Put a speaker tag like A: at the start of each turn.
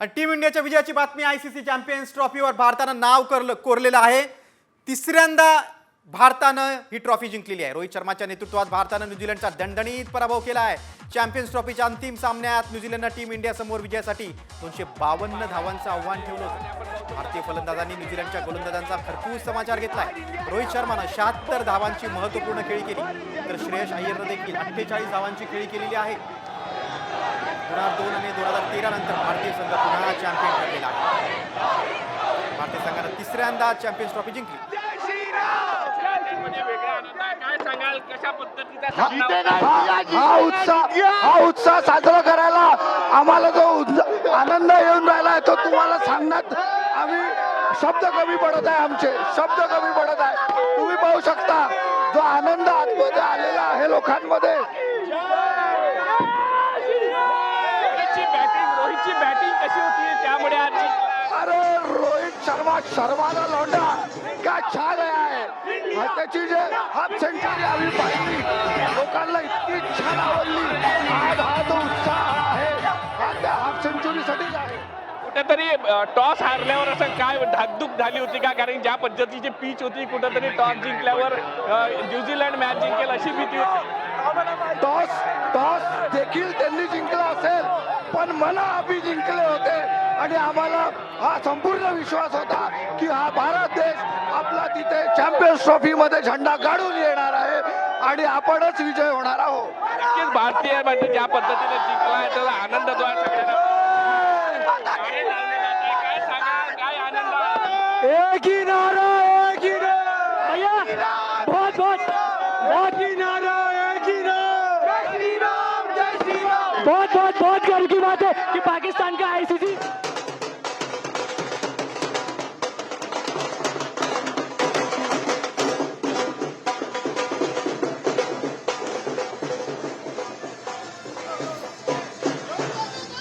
A: आणि टीम इंडियाच्या विजयाची बातमी आय सी सी चॅम्पियन्स ट्रॉफीवर भारतानं नाव करलं कोरलेलं आहे. तिसऱ्यांदा भारतानं ही ट्रॉफी जिंकलेली आहे. रोहित शर्माच्या नेतृत्वात भारतानं न्यूझीलंडचा दणदणीत पराभव केला आहे. चॅम्पियन्स ट्रॉफीच्या अंतिम सामन्यात न्यूझीलंडनं टीम इंडियासमोर विजयासाठी दोनशे बावन्न धावांचं आव्हान ठेवलं होतं. भारतीय फलंदाजांनी न्यूझीलंडच्या गोलंदाजांचा खरपूस समाचार घेतलाय. रोहित शर्मानं शहात्तर धावांची महत्त्वपूर्ण खेळी केली. तर श्रेयस अय्यरनं देखील अठ्ठेचाळीस धावांची खेळी केलेली आहे. दोन हजार दोन आणि दोन हजार तेरा नंतर भारतीय संघ पुन्हा चॅम्पियन ठरलेला आहे. भारतीय संघानं तिसऱ्यांदा चॅम्पियन्स ट्रॉफी जिंकली?
B: हा उत्साह हा उत्साह साजरा करायला आम्हाला जो आनंद येऊन राहिला आहे तो तुम्हाला सांगण्यात आम्ही शब्द कमी पडत आहे आमचे. शब्द कमी पडत आहे. तुम्ही पाहू शकता जो आनंद आतमध्ये आलेला आहे लोकांमध्ये.
C: त्यामुळे
B: अरे रोहित शर्मा शर्माला लोंढा काय छान आहे. हा त्याची जे हाफ सेंचुरी आम्ही पाहिली लोकांना इतकी छान आवडली. आज हा जो उत्साह आहे हा त्या हाफ सेंचुरीसाठीच आहे.
C: कुठेतरी टॉस हारल्यावर असं काय धाकधूक झाली होती का? कारण ज्या पद्धतीची पिच होती कुठेतरी टॉस जिंकल्यावर न्यूझीलंड मॅच जिंकेल अशी भीती होती.
B: टॉस टॉस देखील त्यांनी जिंकला असेल पण मना आम्ही जिंकले होते. आणि आम्हाला हा संपूर्ण विश्वास होता की हा भारत देश आपला तिथे चॅम्पियन्स ट्रॉफी मध्ये झेंडा काढून येणार आहे आणि आपणच विजय होणार आहोत.
C: नक्कीच भारतीय म्हणजे ज्या पद्धतीने जिंकला आहे त्याचा आनंद जो आहे सगळ्यांना काय आहे? काय सांगा? काय आनंद? आहे?
B: एक ही नारा एक ही नारा. भैया बहुत बहुत बहुत. ही नारा एक ही नारा. जय श्री राम जय श्री राम
D: बहुत बहुत बहुत गर्व की बात है कि पाकिस्तान का आईसीसी